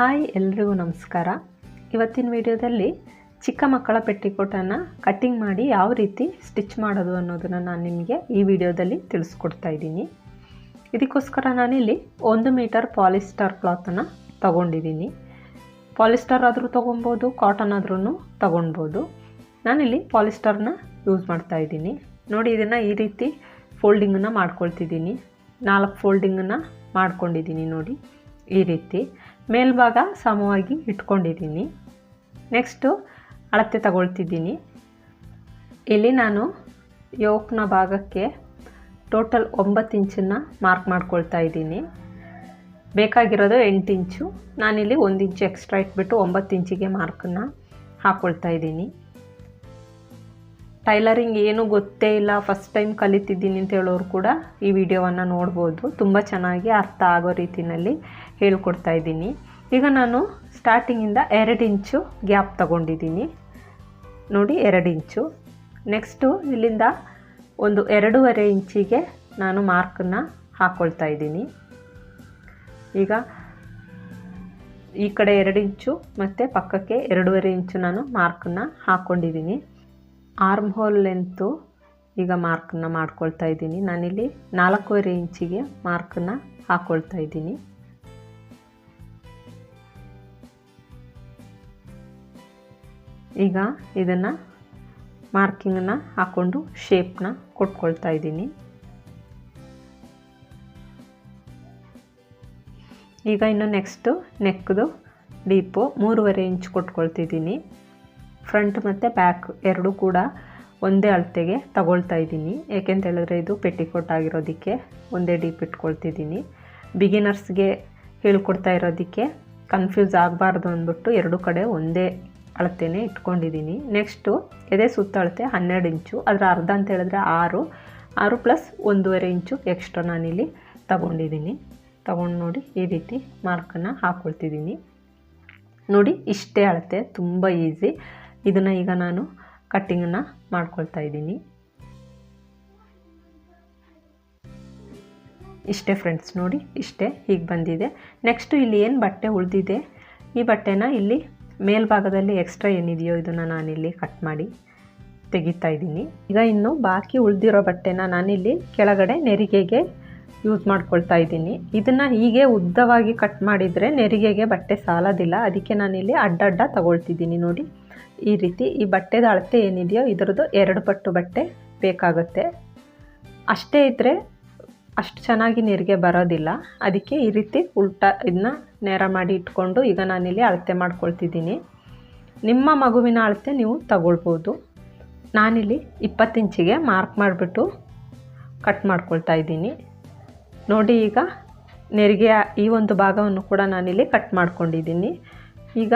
Hi, ಎಲ್ರಿಗೂ ನಮಸ್ಕಾರ. ಇವತ್ತಿನ ವಿಡಿಯೋದಲ್ಲಿ ಚಿಕ್ಕ ಮಕ್ಕಳ ಪೆಟ್ಟಿಕೋಟನ್ನು ಕಟ್ಟಿಂಗ್ ಮಾಡಿ ಯಾವ ರೀತಿ ಸ್ಟಿಚ್ ಮಾಡೋದು ಅನ್ನೋದನ್ನು ನಾನು ನಿಮಗೆ ಈ ವಿಡಿಯೋದಲ್ಲಿ ತಿಳಿಸ್ಕೊಡ್ತಾ ಇದ್ದೀನಿ. ಇದಕ್ಕೋಸ್ಕರ ನಾನಿಲ್ಲಿ ಒಂದು ಮೀಟರ್ ಪಾಲಿಸ್ಟರ್ ಕ್ಲಾತನ್ನು ತಗೊಂಡಿದ್ದೀನಿ. ಪಾಲಿಸ್ಟರ್ ಆದರೂ ತೊಗೊಬೋದು, ಕಾಟನ್ ಆದ್ರೂ ತೊಗೊಳ್ಬೋದು ನಾನಿಲ್ಲಿ ಪಾಲಿಸ್ಟರ್ನ ಯೂಸ್ ಮಾಡ್ತಾ ಇದ್ದೀನಿ. ನೋಡಿ, ಇದನ್ನು ಈ ರೀತಿ ಫೋಲ್ಡಿಂಗನ್ನು ಮಾಡ್ಕೊಳ್ತಿದ್ದೀನಿ. ನಾಲ್ಕು ಫೋಲ್ಡಿಂಗನ್ನು ಮಾಡ್ಕೊಂಡಿದ್ದೀನಿ ನೋಡಿ, ಈ ರೀತಿ. ಮೇಲ್ಭಾಗ ಸಮವಾಗಿ ಇಟ್ಕೊಂಡಿದ್ದೀನಿ. ನೆಕ್ಸ್ಟು ಅಳತೆ ತಗೊಳ್ತಿದ್ದೀನಿ. ಇಲ್ಲಿ ನಾನು ಯೋಕ್ನ ಭಾಗಕ್ಕೆ ಟೋಟಲ್ ಒಂಬತ್ತು ಇಂಚನ್ನು ಮಾರ್ಕ್ ಮಾಡ್ಕೊಳ್ತಾ ಇದ್ದೀನಿ. ಬೇಕಾಗಿರೋದು ಎಂಟು ಇಂಚು. ನಾನಿಲ್ಲಿ ಒಂದು ಇಂಚು ಎಕ್ಸ್ಟ್ರಾ ಇಟ್ಬಿಟ್ಟು ಒಂಬತ್ತು ಇಂಚಿಗೆ ಮಾರ್ಕನ್ನು ಹಾಕ್ಕೊಳ್ತಾ ಇದ್ದೀನಿ. ಟೈಲರಿಂಗ್ ಏನೂ ಗೊತ್ತೇ ಇಲ್ಲ. ಫಸ್ಟ್ ಟೈಮ್ ಕಲಿತಿದ್ದೀನಿ ಅಂತ ಹೇಳೋರು ಕೂಡ ಈ ವಿಡಿಯೋವನ್ನು ನೋಡ್ಬೋದು. ತುಂಬ ಚೆನ್ನಾಗಿ ಅರ್ಥ ಆಗೋ ರೀತಿಯಲ್ಲಿ ಹೇಳ್ಕೊಡ್ತಾ ಇದ್ದೀನಿ. ಈಗ ನಾನು ಸ್ಟಾರ್ಟಿಂಗಿಂದ ಎರಡು ಇಂಚು ಗ್ಯಾಪ್ ತಗೊಂಡಿದ್ದೀನಿ. ನೋಡಿ ಎರಡು ಇಂಚು. ನೆಕ್ಸ್ಟು ಇಲ್ಲಿಂದ ಒಂದು ಎರಡೂವರೆ ಇಂಚಿಗೆ ನಾನು ಮಾರ್ಕನ್ನು ಹಾಕ್ಕೊಳ್ತಾ ಇದ್ದೀನಿ. ಈಗ ಈ ಕಡೆ ಎರಡು ಇಂಚು ಮತ್ತು ಪಕ್ಕಕ್ಕೆ ಎರಡೂವರೆ ಇಂಚು ನಾನು ಮಾರ್ಕನ್ನು ಹಾಕ್ಕೊಂಡಿದ್ದೀನಿ ಆರ್ಮ್ ಹೋಲ್ ಲೆಂತು ಈಗ ಮಾರ್ಕನ್ನು ಮಾಡ್ಕೊಳ್ತಾ ಇದ್ದೀನಿ. ನಾನಿಲ್ಲಿ ನಾಲ್ಕೂವರೆ ಇಂಚಿಗೆ ಮಾರ್ಕನ್ನು ಹಾಕ್ಕೊಳ್ತಾ ಇದ್ದೀನಿ. ಈಗ ಇದನ್ನು ಮಾರ್ಕಿಂಗನ್ನು ಹಾಕ್ಕೊಂಡು ಶೇಪ್ನ ಕೊಟ್ಕೊಳ್ತಾ ಇದ್ದೀನಿ. ಈಗ ಇನ್ನು ನೆಕ್ಸ್ಟು ನೆಕ್ದು ಡೀಪು ಮೂರುವರೆ ಇಂಚ್ ಕೊಟ್ಕೊಳ್ತಿದ್ದೀನಿ. ಫ್ರಂಟ್ ಮತ್ತು ಬ್ಯಾಕ್ ಎರಡೂ ಕೂಡ ಒಂದೇ ಅಳತೆಗೆ ತಗೊಳ್ತಾ ಇದ್ದೀನಿ. ಏಕೆಂತ ಹೇಳಿದ್ರೆ ಇದು ಪೆಟ್ಟಿಕೋಟ್ ಆಗಿರೋದಕ್ಕೆ ಒಂದೇ ಡೀಪ್ ಇಟ್ಕೊಳ್ತಿದ್ದೀನಿ. ಬಿಗಿನರ್ಸ್ಗೆ ಹೇಳ್ಕೊಡ್ತಾ ಇರೋದಕ್ಕೆ ಕನ್ಫ್ಯೂಸ್ ಆಗಬಾರ್ದು ಅಂದ್ಬಿಟ್ಟು ಎರಡು ಕಡೆ ಒಂದೇ ಅಳತೆನೇ ಇಟ್ಕೊಂಡಿದ್ದೀನಿ. ನೆಕ್ಸ್ಟು ಎದೆ ಸುತ್ತ ಅಳತೆ ಹನ್ನೆರಡು ಇಂಚು, ಅದರ ಅರ್ಧ ಅಂತ ಹೇಳಿದ್ರೆ ಆರು. ಆರು ಪ್ಲಸ್ ಒಂದೂವರೆ ಇಂಚು ಎಕ್ಸ್ಟ್ರಾ ನಾನಿಲ್ಲಿ ತಗೊಂಡಿದ್ದೀನಿ. ತಗೊಂಡು ನೋಡಿ ಈ ರೀತಿ ಮಾರ್ಕನ್ನು ಹಾಕ್ಕೊಳ್ತಿದ್ದೀನಿ ನೋಡಿ ಇಷ್ಟೇ ಅಳತೆ, ತುಂಬ ಈಸಿ ಇದನ್ನು ಈಗ ನಾನು ಕಟ್ಟಿಂಗನ್ನು ಮಾಡ್ಕೊಳ್ತಾ ಇದ್ದೀನಿ. ಇಷ್ಟೇ ಫ್ರೆಂಡ್ಸ್ ನೋಡಿ ಇಷ್ಟೇ ಹೀಗೆ ಬಂದಿದೆ. ನೆಕ್ಸ್ಟು ಇಲ್ಲಿ ಏನು ಬಟ್ಟೆ ಉಳಿದಿದೆ? ಈ ಬಟ್ಟೆನ ಇಲ್ಲಿ ಮೇಲ್ಭಾಗದಲ್ಲಿ ಎಕ್ಸ್ಟ್ರಾ ಏನಿದೆಯೋ ಇದನ್ನು ನಾನಿಲ್ಲಿ ಕಟ್ ಮಾಡಿ ತೆಗಿತಾ ಇದ್ದೀನಿ. ಈಗ ಇನ್ನು ಬಾಕಿ ಉಳಿದಿರೋ ಬಟ್ಟೆನ ನಾನಿಲ್ಲಿ ಕೆಳಗಡೆ ನೆರಿಗೆಗೆ ಯೂಸ್ ಮಾಡ್ಕೊಳ್ತಾ ಇದ್ದೀನಿ. ಇದನ್ನು ಹೀಗೆ ಉದ್ದವಾಗಿ ಕಟ್ ಮಾಡಿದರೆ ನೆರಿಗೆಗೆ ಬಟ್ಟೆ ಸಾಲೋದಿಲ್ಲ. ಅದಕ್ಕೆ ನಾನಿಲ್ಲಿ ಅಡ್ಡಡ್ಡ ತಗೊಳ್ತಿದ್ದೀನಿ ನೋಡಿ. ಈ ರೀತಿ ಈ ಬಟ್ಟೆದ ಅಳತೆ ಏನಿದೆಯೋ ಇದರದ್ದು ಎರಡು ಪಟ್ಟು ಬಟ್ಟೆ ಬೇಕಾಗುತ್ತೆ. ಅಷ್ಟೇ ಇದ್ದರೆ ಅಷ್ಟು ಚೆನ್ನಾಗಿ ನೀರಿಗೆ ಬರೋದಿಲ್ಲ. ಅದಕ್ಕೆ ಈ ರೀತಿ ಉಲ್ಟಾ ಇದನ್ನ ನೇರ ಮಾಡಿ ಇಟ್ಕೊಂಡು ಈಗ ನಾನಿಲ್ಲಿ ಅಳತೆ ಮಾಡ್ಕೊಳ್ತಿದ್ದೀನಿ. ನಿಮ್ಮ ಮಗುವಿನ ಅಳತೆ ನೀವು ತಗೊಳ್ಬೋದು. ನಾನಿಲ್ಲಿ ಇಪ್ಪತ್ತು ಇಂಚಿಗೆ ಮಾರ್ಕ್ ಮಾಡಿಬಿಟ್ಟು ಕಟ್ ಮಾಡ್ಕೊಳ್ತಾ ಇದ್ದೀನಿ. ನೋಡಿ ಈಗ ನೆರಿಗೆ ಈ ಒಂದು ಭಾಗವನ್ನು ಕೂಡ ನಾನಿಲ್ಲಿ ಕಟ್ ಮಾಡ್ಕೊಂಡಿದ್ದೀನಿ. ಈಗ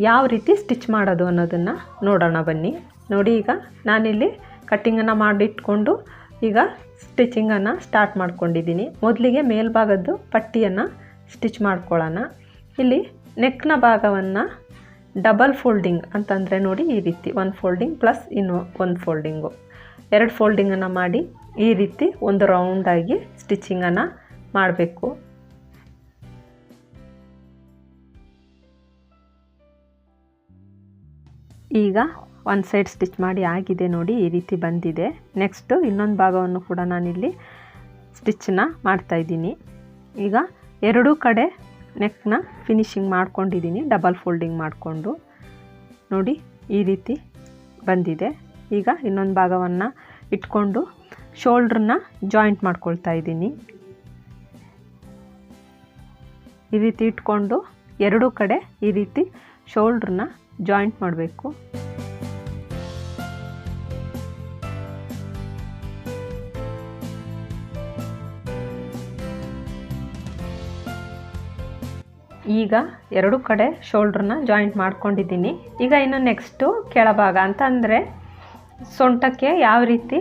ಯಾವ ರೀತಿ ಸ್ಟಿಚ್ ಮಾಡೋದು ಅನ್ನೋದನ್ನು ನೋಡೋಣ ಬನ್ನಿ. ನೋಡಿ ಈಗ ನಾನಿಲ್ಲಿ ಕಟ್ಟಿಂಗನ್ನು ಮಾಡಿಟ್ಕೊಂಡು ಈಗ ಸ್ಟಿಚಿಂಗನ್ನು ಸ್ಟಾರ್ಟ್ ಮಾಡ್ಕೊಂಡಿದ್ದೀನಿ. ಮೊದಲಿಗೆ ಮೇಲ್ಭಾಗದ್ದು ಪಟ್ಟಿಯನ್ನು ಸ್ಟಿಚ್ ಮಾಡ್ಕೊಳ್ಳೋಣ. ಇಲ್ಲಿ ನೆಕ್ನ ಭಾಗವನ್ನು ಡಬಲ್ ಫೋಲ್ಡಿಂಗ್ ಅಂತಂದರೆ ನೋಡಿ ಈ ರೀತಿ ಒಂದು ಫೋಲ್ಡಿಂಗ್ ಪ್ಲಸ್ ಇನ್ನು ಒಂದು ಫೋಲ್ಡಿಂಗು ಎರಡು ಫೋಲ್ಡಿಂಗನ್ನು ಮಾಡಿ ಈ ರೀತಿ ಒಂದು ರೌಂಡಾಗಿ ಸ್ಟಿಚಿಂಗನ್ನು ಮಾಡಬೇಕು. ಈಗ ಒಂದು ಸೈಡ್ ಸ್ಟಿಚ್ ಮಾಡಿ ಆಗಿದೆ ನೋಡಿ ಈ ರೀತಿ ಬಂದಿದೆ. ನೆಕ್ಸ್ಟು ಇನ್ನೊಂದು ಭಾಗವನ್ನು ಕೂಡ ನಾನಿಲ್ಲಿ ಸ್ಟಿಚ್ಚನ್ನ ಮಾಡ್ತಾಯಿದ್ದೀನಿ ಈಗ ಎರಡೂ ಕಡೆ ನೆಕ್ನ ಫಿನಿಶಿಂಗ್ ಮಾಡ್ಕೊಂಡಿದ್ದೀನಿ ಡಬಲ್ ಫೋಲ್ಡಿಂಗ್ ಮಾಡಿಕೊಂಡು. ನೋಡಿ ಈ ರೀತಿ ಬಂದಿದೆ. ಈಗ ಇನ್ನೊಂದು ಭಾಗವನ್ನು ಇಟ್ಕೊಂಡು ಶೋಲ್ಡ್ರನ್ನ ಜಾಯಿಂಟ್ ಮಾಡ್ಕೊಳ್ತಾ ಇದ್ದೀನಿ. ಈ ರೀತಿ ಇಟ್ಕೊಂಡು ಎರಡೂ ಕಡೆ ಈ ರೀತಿ ಶೋಲ್ಡ್ರನ್ನ ಜಾಯಿಂಟ್ ಮಾಡಬೇಕು. ಈಗ ಎರಡು ಕಡೆ ಶೋಲ್ಡ್ರನ್ನ ಜಾಯಿಂಟ್ ಮಾಡ್ಕೊಂಡಿದ್ದೀನಿ. ಈಗ ಇನ್ನು ನೆಕ್ಸ್ಟು ಕೆಳಭಾಗ ಅಂತ ಅಂದರೆ ಸೊಂಟಕ್ಕೆ ಯಾವ ರೀತಿ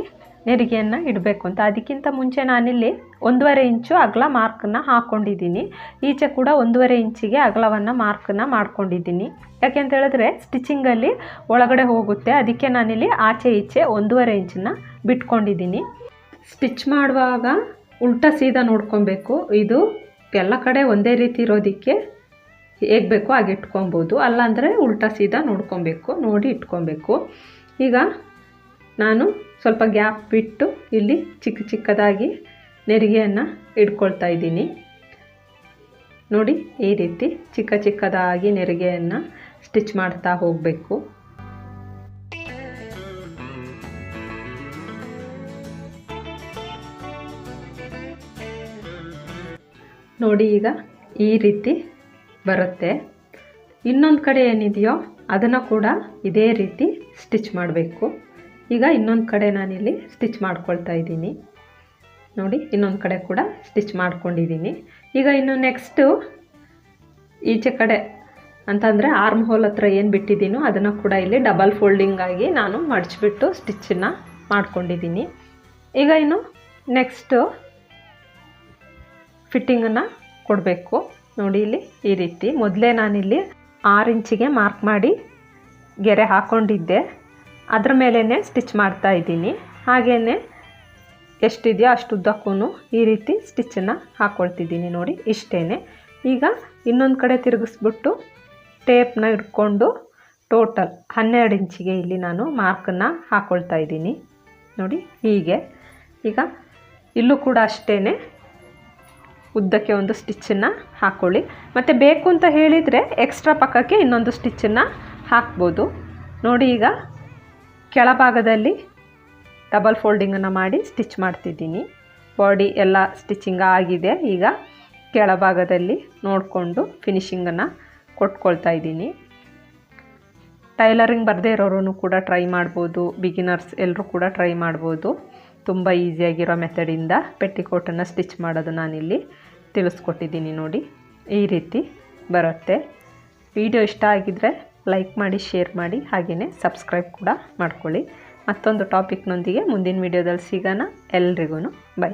ನೆರಿಗೆಯನ್ನು ಇಡಬೇಕು ಅಂತ. ಅದಕ್ಕಿಂತ ಮುಂಚೆ ನಾನಿಲ್ಲಿ ಒಂದೂವರೆ ಇಂಚು ಅಗಲ ಮಾರ್ಕನ್ನು ಹಾಕ್ಕೊಂಡಿದ್ದೀನಿ ಈಚೆ ಕೂಡ ಒಂದೂವರೆ ಇಂಚಿಗೆ ಅಗಲವನ್ನು ಮಾರ್ಕನ್ನು ಮಾಡ್ಕೊಂಡಿದ್ದೀನಿ. ಯಾಕೆ ಅಂತ ಹೇಳಿದ್ರೆ ಸ್ಟಿಚಿಂಗಲ್ಲಿ ಒಳಗಡೆ ಹೋಗುತ್ತೆ. ಅದಕ್ಕೆ ನಾನಿಲ್ಲಿ ಆಚೆ ಈಚೆ ಒಂದೂವರೆ ಇಂಚನ್ನ ಬಿಟ್ಕೊಂಡಿದ್ದೀನಿ. ಸ್ಟಿಚ್ ಮಾಡುವಾಗ ಉಲ್ಟಾ ಸೀದಾ ನೋಡ್ಕೊಬೇಕು. ಇದು ಎಲ್ಲ ಕಡೆ ಒಂದೇ ರೀತಿ ಇರೋದಕ್ಕೆ ಹೇಗೆ ಬೇಕೋ ಹಾಗೆ ಇಟ್ಕೊಬೋದು. ಅಲ್ಲಾಂದರೆ ಉಲ್ಟಾ ಸೀದಾ ನೋಡ್ಕೊಬೇಕು, ನೋಡಿ ಇಟ್ಕೊಬೇಕು. ಈಗ ನಾನು ಸ್ವಲ್ಪ ಗ್ಯಾಪ್ ಬಿಟ್ಟು ಇಲ್ಲಿ ಚಿಕ್ಕ ಚಿಕ್ಕದಾಗಿ ನೆರಿಗೆಯನ್ನು ಇಟ್ಕೊಳ್ತಾ ಇದ್ದೀನಿ. ನೋಡಿ, ಈ ರೀತಿ ಚಿಕ್ಕ ಚಿಕ್ಕದಾಗಿ ನೆರಿಗೆಯನ್ನು ಸ್ಟಿಚ್ ಮಾಡ್ತಾ ಹೋಗಬೇಕು. ನೋಡಿ, ಈಗ ಈ ರೀತಿ ಬರುತ್ತೆ. ಇನ್ನೊಂದು ಕಡೆ ಏನಿದೆಯೋ ಅದನ್ನು ಕೂಡ ಇದೇ ರೀತಿ ಸ್ಟಿಚ್ ಮಾಡಬೇಕು. ಈಗ ಇನ್ನೊಂದು ಕಡೆ ನಾನಿಲ್ಲಿ ಸ್ಟಿಚ್ ಮಾಡ್ಕೊಳ್ತಾ ಇದ್ದೀನಿ. ನೋಡಿ, ಇನ್ನೊಂದು ಕಡೆ ಕೂಡ ಸ್ಟಿಚ್ ಮಾಡ್ಕೊಂಡಿದ್ದೀನಿ. ಈಗ ಇನ್ನು ನೆಕ್ಸ್ಟು ಈಚೆ ಕಡೆ ಅಂತಂದರೆ ಆರ್ಮ್ ಹೋಲ್ ಹತ್ರ ಏನು ಬಿಟ್ಟಿದ್ದೀನೋ ಅದನ್ನು ಕೂಡ ಇಲ್ಲಿ ಡಬಲ್ ಫೋಲ್ಡಿಂಗ್ ಆಗಿ ನಾನು ಮಡಚಿಬಿಟ್ಟು ಸ್ಟಿಚ್ಚನ್ನು ಮಾಡ್ಕೊಂಡಿದ್ದೀನಿ. ಈಗ ಇನ್ನು ನೆಕ್ಸ್ಟು ಫಿಟ್ಟಿಂಗನ್ನು ಕೊಡಬೇಕು. ನೋಡಿ ಇಲ್ಲಿ ಈ ರೀತಿ. ಮೊದಲೇ ನಾನಿಲ್ಲಿ ಆರು ಇಂಚಿಗೆ ಮಾರ್ಕ್ ಮಾಡಿ ಗೆರೆ ಹಾಕ್ಕೊಂಡಿದ್ದೆ ಅದ್ರ ಮೇಲೇ ಸ್ಟಿಚ್ ಮಾಡ್ತಾ ಇದ್ದೀನಿ. ಹಾಗೆಯೇ ಎಷ್ಟಿದೆಯೋ ಅಷ್ಟು ಉದ್ದಕ್ಕೂ ಈ ರೀತಿ ಸ್ಟಿಚ್ಚನ್ನು ಹಾಕ್ಕೊಳ್ತಿದ್ದೀನಿ ನೋಡಿ ಇಷ್ಟೇ ಈಗ ಇನ್ನೊಂದು ಕಡೆ ತಿರುಗಿಸ್ಬಿಟ್ಟು ಟೇಪ್ನ ಇಟ್ಕೊಂಡು ಟೋಟಲ್ ಹನ್ನೆರಡು ಇಂಚಿಗೆ ಇಲ್ಲಿ ನಾನು ಮಾರ್ಕನ್ನು ಹಾಕ್ಕೊಳ್ತಾ ಇದ್ದೀನಿ. ನೋಡಿ ಹೀಗೆ. ಈಗ ಇಲ್ಲೂ ಕೂಡ ಅಷ್ಟೇ ಉದ್ದಕ್ಕೆ ಒಂದು ಸ್ಟಿಚ್ಚನ್ನು ಹಾಕ್ಕೊಳ್ಳಿ ಮತ್ತು ಬೇಕು ಅಂತ ಹೇಳಿದರೆ ಎಕ್ಸ್ಟ್ರಾ ಪಕ್ಕಕ್ಕೆ ಇನ್ನೊಂದು ಸ್ಟಿಚ್ಚನ್ನು ಹಾಕ್ಬೋದು. ನೋಡಿ ಈಗ ಕೆಳಭಾಗದಲ್ಲಿ ಡಬಲ್ ಫೋಲ್ಡಿಂಗನ್ನು ಮಾಡಿ ಸ್ಟಿಚ್ ಮಾಡ್ತಿದ್ದೀನಿ. ಬಾಡಿ ಎಲ್ಲ ಸ್ಟಿಚಿಂಗ್ ಆಗಿದೆ. ಈಗ ಕೆಳಭಾಗದಲ್ಲಿ ನೋಡಿಕೊಂಡು ಫಿನಿಶಿಂಗನ್ನು ಕೊಟ್ಕೊಳ್ತಾ ಇದ್ದೀನಿ. ಟೈಲರಿಂಗ್ ಬರದೇ ಇರೋರು ಕೂಡ ಟ್ರೈ ಮಾಡ್ಬೋದು. ಬಿಗಿನರ್ಸ್ ಎಲ್ಲರೂ ಕೂಡ ಟ್ರೈ ಮಾಡ್ಬೋದು. ತುಂಬ ಈಸಿಯಾಗಿರೋ ಮೆಥಡಿಂದ ಪೆಟ್ಟಿಕೋಟನ್ನು ಸ್ಟಿಚ್ ಮಾಡೋದು ನಾನಿಲ್ಲಿ ತಿಳಿಸ್ಕೊಟ್ಟಿದ್ದೀನಿ ನೋಡಿ. ಈ ರೀತಿ ಬರುತ್ತೆ. ವಿಡಿಯೋ ಇಷ್ಟ ಆಗಿದ್ದರೆ ಲೈಕ್ ಮಾಡಿ, ಶೇರ್ ಮಾಡಿ ಹಾಗೆಯೇ ಸಬ್ಸ್ಕ್ರೈಬ್ ಕೂಡ ಮಾಡ್ಕೊಳ್ಳಿ. ಮತ್ತೊಂದು ಟಾಪಿಕ್ನೊಂದಿಗೆ ಮುಂದಿನ ವಿಡಿಯೋದಲ್ಲಿ ಸಿಗೋಣ. ಎಲ್ರಿಗೂ ಬೈ